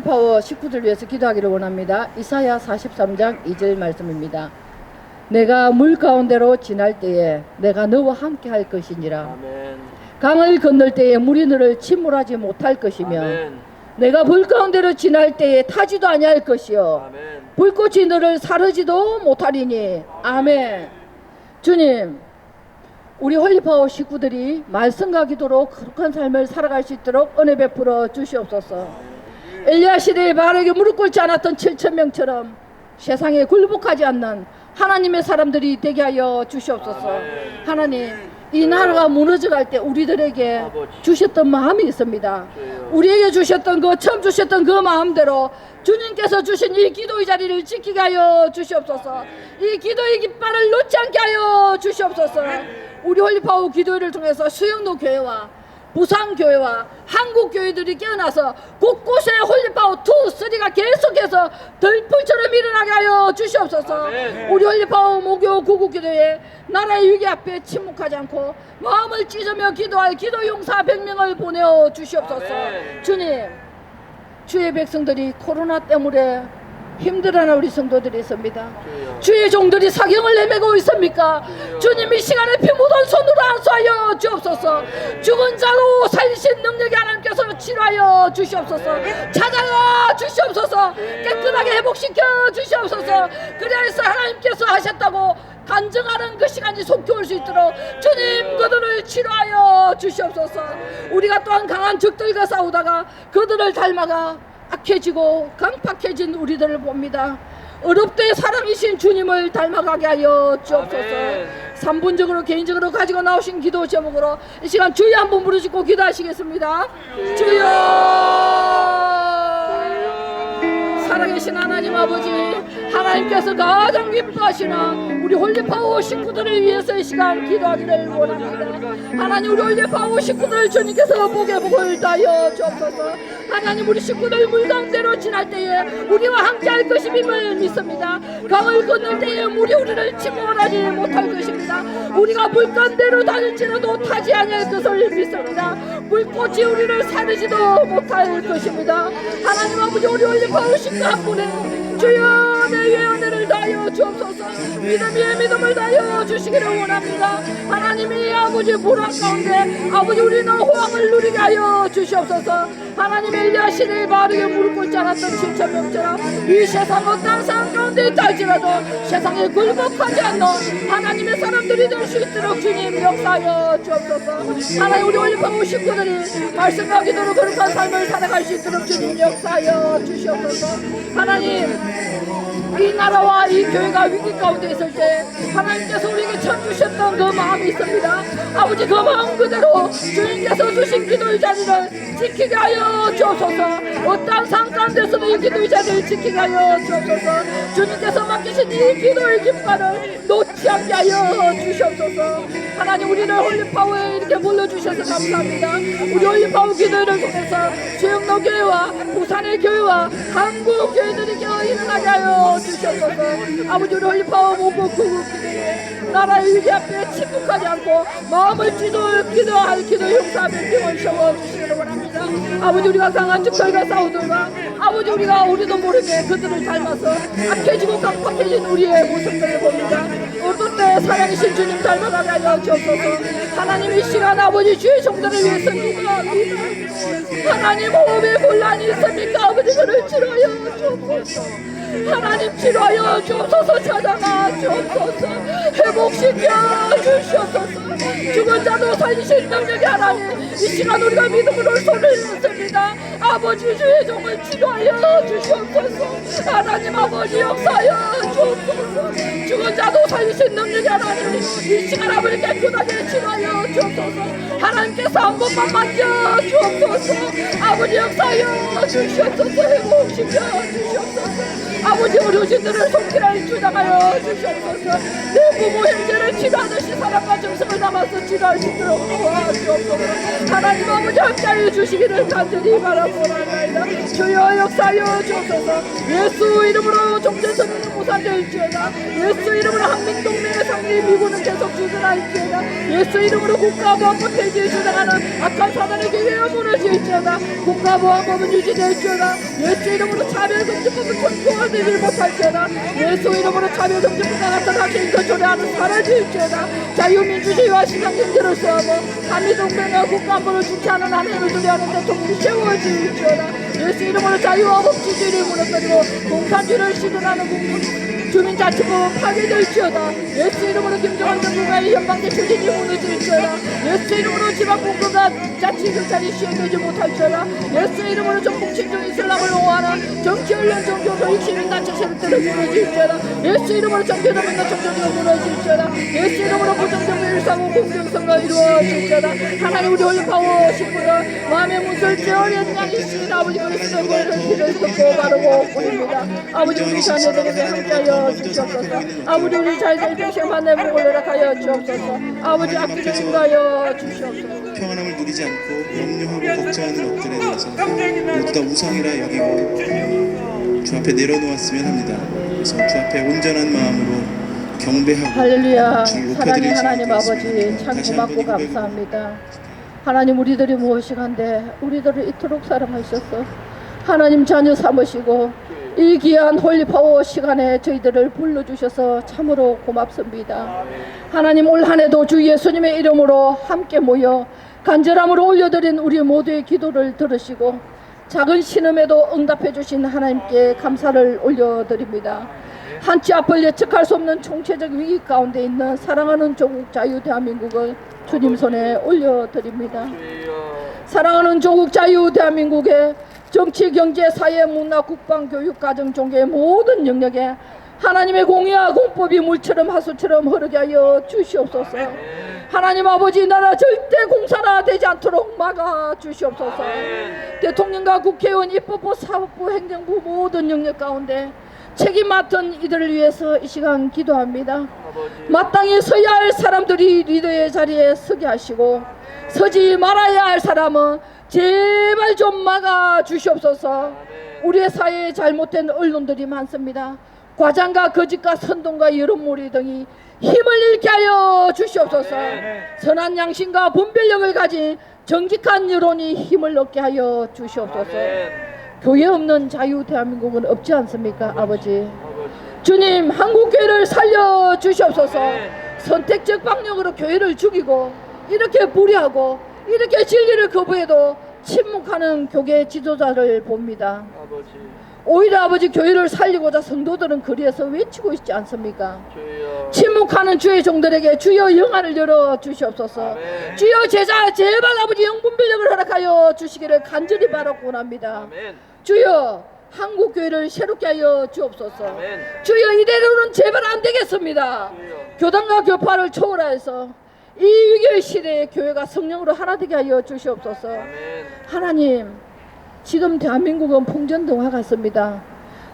파워 식구들 위해서 기도하기를 원합니다. 이사야 43장 2절 말씀입니다. 내가 물 가운데로 지날 때에 내가 너와 함께 할 것이니라. 아멘. 강을 건널 때에 물이 너를 침몰하지 못할 것이며 아멘. 내가 불 가운데로 지날 때에 타지도 아니할 것이요 아멘. 불꽃이 너를 사르지도 못하리니 아멘. 주님, 우리 홀리파워 식구들이 말씀과 기도로 거룩한 삶을 살아갈 수 있도록 은혜 베풀어 주시옵소서. 엘리야 시대에 바르게 무릎 꿇지 않았던 7천 명처럼 세상에 굴복하지 않는 하나님의 사람들이 되게 하여 주시옵소서. 아멘. 하나님, 이 나라가 무너져갈 때 우리들에게. 주셨던 마음이 있습니다. 우리에게 주셨던 그 처음 주셨던 그 마음대로 주님께서 주신 이 기도의 자리를 지키게 하여 주시옵소서. 이 기도의 깃발을 놓지 않게 하여 주시옵소서. 우리 홀리파워 기도회를 통해서 수영로 교회와 부산 교회와 한국 교회들이 깨어나서 곳곳에 홀리파워 2, 3가 계속해서 덜풀처럼 일어나게 하여 주시옵소서. 아멘. 우리 홀리파워 모교 구국기도회 나라의 위기 앞에 침묵하지 않고 마음을 찢으며 기도할 기도 용사 100명을 보내어 주시옵소서. 아멘. 주님, 주의 백성들이 코로나 때문에 힘들어하는 우리 성도들이 있습니다. 주의 종들이 사경을 내매고 있습니까? 주님 이 시간에 피 묻은 손으로 안수하여 주옵소서. 죽은 자로 살리신 능력이 하나님께서 치료하여 주시옵소서. 찾아가 주시옵소서. 깨끗하게 회복시켜 주시옵소서. 그래서 하나님께서 하셨다고 간증하는 그 시간이 속히 올 수 있도록 주님 그들을 치료하여 주시옵소서. 우리가 또한 강한 적들과 싸우다가 그들을 닮아가 악해지고 강팍해진 우리들을 봅니다. 어렵되 사랑이신 주님을 닮아가게 하여 주옵소서. 아멘. 3분적으로 개인적으로 가지고 나오신 기도 제목으로 이 시간 주여 한번 부르짖고 기도하시겠습니다. 주여 살아계신 하나님 아버지 하나님께서 가장 기뻐하시는 우리 홀리파워 식구들을 위해서 이 시간 기도하기를 원합니다 하나님 우리 홀리파워 식구들 주님께서 복의 복을 다여 주옵소서 하나님 우리 식구들 물 가운데로 지날 때에 우리와 함께 할 것임을 믿습니다. 강을 건널 때에 물이 우리를 침몰하지 못할 것입니다. 우리가 물 가운데로 다닐지라도 타지 아니할 것을 믿습니다. 물꽃이 우리를 사르지도 못할 것입니다. 하나님 아버지 우리 올리파우 식구 한 분에 주여 내 위에 은혜를 다하여 주옵소서. 믿음의 믿음을 다하여 주시기를 원합니다. 하나님이 아버지 불안 가운데 아버지 우리는 호황을 누리게 하여 주시옵소서. 하나님 엘리야 시대에 바르게 꿇지 않았던 신천명처럼 이 세상 어떤 상황 가운데 있다 할지라도 세상에 굴복하지 않는 하나님의 사람들이 될 수 있도록 주님 역사하여 주옵소서. 하나님 우리 올리파고 식구들이 말씀과 기도로 거룩한 삶을 살아갈 수 있도록 주님 역사하여 주시옵소서. 하나님 이 나라와 이 교회가 위기 가운데 있을 때 하나님께서 우리에게 천 주셨던 그 마음이 있습니다. 아버지 그 마음 그대로 주님께서 주신 기도의 자리를 지키게 하여 주옵소서. 어떠한 상황 가운데서도 이 기도의 자리를 지키게 하여 주옵소서. 주님께서 맡기신 이 기도의 깃발을 놓지 않게 하여 주시옵소서. 하나님 우리를 홀리파워에 이렇게 불러주셔서 감사합니다. 우리 홀리파워 기도를 통해서 수영로 교회와 부산의 교회와 한국 교회들이 겨 일어나게 하여 주시옵소서. 아버지 우리 홀리파워 모고 구국 기도에 나라의 위기 앞에 침묵하지 않고 마음을 찢어 기도할 기도 용사 백명을 세워 주시기를 원합니다. 아버지 우리가 강한 적들과 싸우다가 아버지 우리가 우리도 모르게 그들을 닮아서 악해지고 강팍해진 우리의 모습들을 봅니다. 사랑이신 주님 닮아가게 하여 주옵소서. 하나님 이 시간 아버지 주의 종들을 위해서 기도합니다. 하나님 호흡에 곤란이 있습니까? 아버지 그를 치료하여 주옵소서. 하나님 치료하여 주옵소서 찾아가 주옵소서 회복시켜 주시옵소서 죽은 자도 살리신 능력이 하나님 이 시간 우리가 믿음으로 손을 냈습니다. 아버지 주의 종을 치료하여 주시옵소서. 하나님 아버지 역사하여 주옵소서. 죽은 자도 살리신 능력이 하나님 이 시간 아버지 깨끗하게 치료하여 주옵소서. 하나님께서 한 번만 만져 주옵소서. 아버지 역사하여 주시옵소서. 회복시켜 주시옵소서. 아버지 어르신들을 손길을 주장하여 주시옵소서. 내 부모 형제를 치료하듯이 사랑과 정성 수 있도록 도와주옵소서. 하나님 아버지 함께하여 주시기를 간절히 바라보나이다. 주여 역사하여 주옵소서. 예수 이름으로 종전선언을 무산될지어다. 예수 이름으로 한민동맹의 상리 미군은 계속 주둔할지어다. 예수 이름으로 국가보안법 폐지에 주장하는 악한 사단의 기회가 무너질지어다. 국가보안법은 유지될지어다. 예수 이름으로 차별금지법은 전통화되지 못할지어다. 예수 이름으로 차별금지법과 같은 학생들 조례하는 사라질지어다. 자유민주주의 와 시장 경제를 수하고 한미 동맹과 국가안보를 주체하는 한해를 조례하는 대통령이 세워질지어다. 예수 이름으로 자유와 법치주의를 무너뜨리고 공산주의를 시도하는 국- 주민자치법은 파괴될지어다. 예수 이름으로 김정은 정부가의 연방제 추진이 무너질지어다. 예수 이름으로 지방공급과 자치경찰이 시행되지 못할지어다. 예수 이름으로 전국 친중 이슬람을 옹호하는 정치연련 종교조직 시민단체 세력들을 무너질지어다. 예수 이름으로 정교조민과 정조주가 무너질지어다. 예수 이름으로 부정정부 일사고 공정선거 이루어질지어다. 하나님 우리 올림파워 식구들 마음의 문설 제어련 양이 신 아버지 그리스도의 보혈을 피를 듣고 바르고 뿌립니다. 아버지 우리 자녀들에게 함께하여 주시옵소서 아버지 우리 자녀들 평생 만내 복을 허락하여 주옵소서. 아버지 악기를 인가하여 주시옵소서. 평안함을 누리지 않고 염려하고 걱정하는 것들에 대해서 모두 다 우상이라 여기고 주 앞에 내려놓았으면 합니다. 그래서 주 앞에 온전한 마음으로 경배하고 할렐루야. 사랑의 하나님 아버지. 참 고맙고 감사합니다. 하나님 우리들이 무엇이간데 우리들을 이토록 사랑하셔서 하나님 자녀 삼으시고 이 귀한 홀리파워 시간에 저희들을 불러주셔서 참으로 고맙습니다 하나님 올 한해도 주 예수님의 이름으로 함께 모여 간절함으로 올려드린 우리 모두의 기도를 들으시고 작은 신음에도 응답해 주신 하나님께 감사를 올려드립니다 한치 앞을 예측할 수 없는 총체적 위기 가운데 있는 사랑하는 조국 자유 대한민국을 주님 손에 올려드립니다. 사랑하는 조국 자유 대한민국의 정치, 경제, 사회, 문화, 국방, 교육, 가정, 종교의 모든 영역에 하나님의 공의와 공법이 물처럼 하수처럼 흐르게 하여 주시옵소서. 하나님 아버지 이 나라 절대 공산화되지 않도록 막아 주시옵소서. 대통령과 국회의원, 입법부, 사법부, 행정부 모든 영역 가운데 책임 맡은 이들을 위해서 이 시간 기도합니다. 마땅히 서야 할 사람들이 리더의 자리에 서게 하시고 서지 말아야 할 사람은 제발 좀 막아 주시옵소서. 우리의 사회에 잘못된 언론들이 많습니다. 과장과 거짓과 선동과 여론몰이 등이 힘을 잃게 하여 주시옵소서. 선한 양심과 분별력을 가진 정직한 여론이 힘을 얻게 하여 주시옵소서. 교회 없는 자유 대한민국은 없지 않습니까, 아버지? 주님, 한국 교회를 살려 주시옵소서. 선택적 방향으로 교회를 죽이고 이렇게 불의하고 이렇게 진리를 거부해도 침묵하는 교계 지도자를 봅니다. 아버지 오히려 아버지 교회를 살리고자 성도들은 거리에서 외치고 있지 않습니까? 주여 침묵하는 주의 종들에게 주여 영안을 열어 주시옵소서. 아멘. 주여 제자 제발 아버지 영분별력을 허락하여 주시기를 간절히 바라고 원합니다. 아멘 주여 한국 교회를 새롭게 하여 주옵소서. 아멘 주여 이대로는 제발 안 되겠습니다. 주여 교단과 교파를 초월하여서 이 위기의 시대에 교회가 성령으로 하나 되게 하여 주시옵소서. 하나님, 지금 대한민국은 풍전등화 같습니다.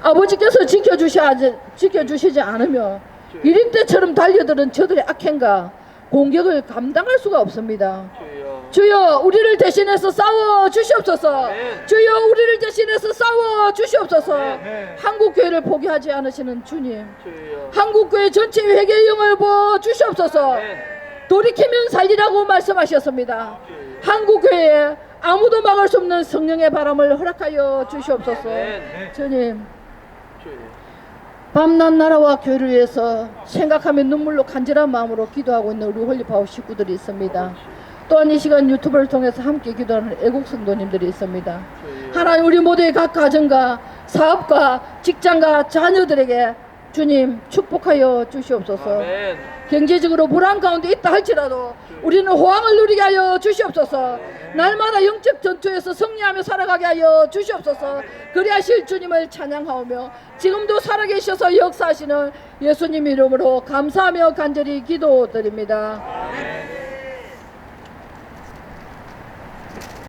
아버지께서 지켜주셔야지, 지켜주시지 않으면 이리 때처럼 달려드는 저들의 악행과 공격을 감당할 수가 없습니다. 주여 주여 우리를 대신해서 싸워 주시옵소서. 아멘. 주여 우리를 대신해서 싸워 주시옵소서. 아멘. 한국 교회를 포기하지 않으시는 주님. 주여 한국 교회 전체 회개의 영을 부어 주시옵소서. 아멘 돌이키면 살리라고 말씀하셨습니다. 주여 한국 교회에 아무도 막을 수 없는 성령의 바람을 허락하여 주시옵소서. 아멘. 주님, 주여 밤낮 나라와 교회를 위해서 생각하며 눈물로 간절한 마음으로 기도하고 있는 우리 홀리파워 식구들이 있습니다. 또한 이 시간 유튜브를 통해서 함께 기도하는 애국 성도님들이 있습니다. 하나님 우리 모두의 각 가정과 사업과 직장과 자녀들에게 주님 축복하여 주시옵소서. 아멘 경제적으로 불안 가운데 있다 할지라도 우리는 호황을 누리게 하여 주시옵소서. 날마다 영적 전투에서 승리하며 살아가게 하여 주시옵소서. 그리하실 주님을 찬양하오며 지금도 살아계셔서 역사하시는 예수님 이름으로 감사하며 간절히 기도드립니다.